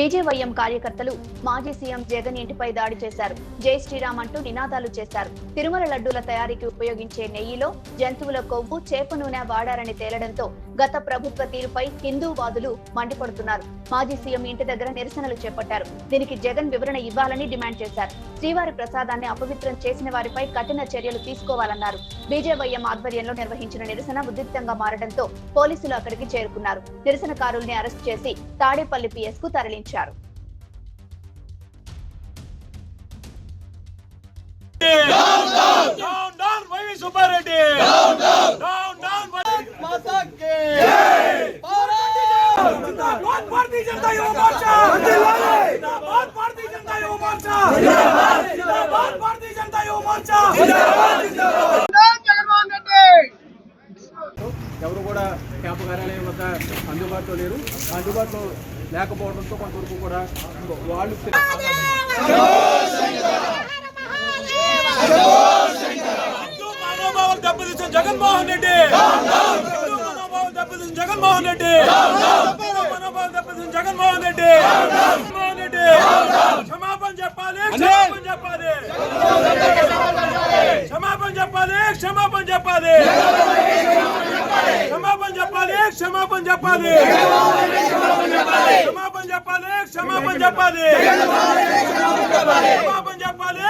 BJYM కార్యకర్తలు మాజీ CM Jagan ఇంటిపై దాడి చేశారు. జై శ్రీరామ్ అంటూ నినాదాలు చేశారు. తిరుమల లడ్డూల తయారీకి ఉపయోగించే నెయ్యిలో జంతువుల కొవ్వు చేప నూనె వాడారని తేలడంతో గత ప్రభుత్వ తీరుపై హిందూవాదులు మండిపడుతున్నారు. మాజీ సీఎం ఇంటి దగ్గర నిరసనలు చేపట్టారు. దీనికి జగన్ వివరణ ఇవ్వాలని డిమాండ్ చేశారు. శ్రీవారి ప్రసాదాన్ని అపవిత్రం చేసిన వారిపై కఠిన చర్యలు తీసుకోవాలన్నారు. బీజేవైఎం ఆధ్వర్యంలో నిర్వహించిన నిరసన ఉద్రిక్తంగా మారడంతో పోలీసులు అక్కడికి చేరుకున్నారు. నిరసనకారుల్ని అరెస్ట్ చేసి తాడేపల్లి పిఎస్కు తరలించారు డౌన్ డౌన్ వైవి సుబ్బారెడ్డి जिंदाबाद भारतीय जनता युवा मोर्चा जिंदाबाद भारतीय जनता युवा मोर्चा जिंदाबाद जिंदाबाद भारतीय जनता युवा मोर्चा जिंदाबाद జగన్మోహన్ రెడ్డి ఎవరు కూడా క్యాంపు కార్యాలయం వద్ద అందుబాటులో లేరు అందుబాటులో లేకపోవడంతో కొంతవరకు కూడా వాళ్ళు హిందూ మనోభావాలు దెబ్బతీసిన జగన్మోహన్ రెడ్డి హిందూ మనోభావాలు దెబ్బతీసిన జగన్మోహన్ రెడ్డి హిందూ మనోభావాలు దెబ్బతీసిన జగన్మోహన్ రెడ్డి. జగన్మోహన్ రెడ్డి. క్షమాపణ చెప్పాలి క్షమాపణ చెప్పాలి. క్షమాపణ చెప్పాలి క్షమాపణ చెప్పాలి. క్షమాపణ చెప్పాలి క్షమాపణ చెప్పాలి. క్షమాపణ చెప్పాలి క్షమాపణ చెప్పాలి. క్షమాపణ చెప్పాలి క్షమాపణ చెప్పాలి.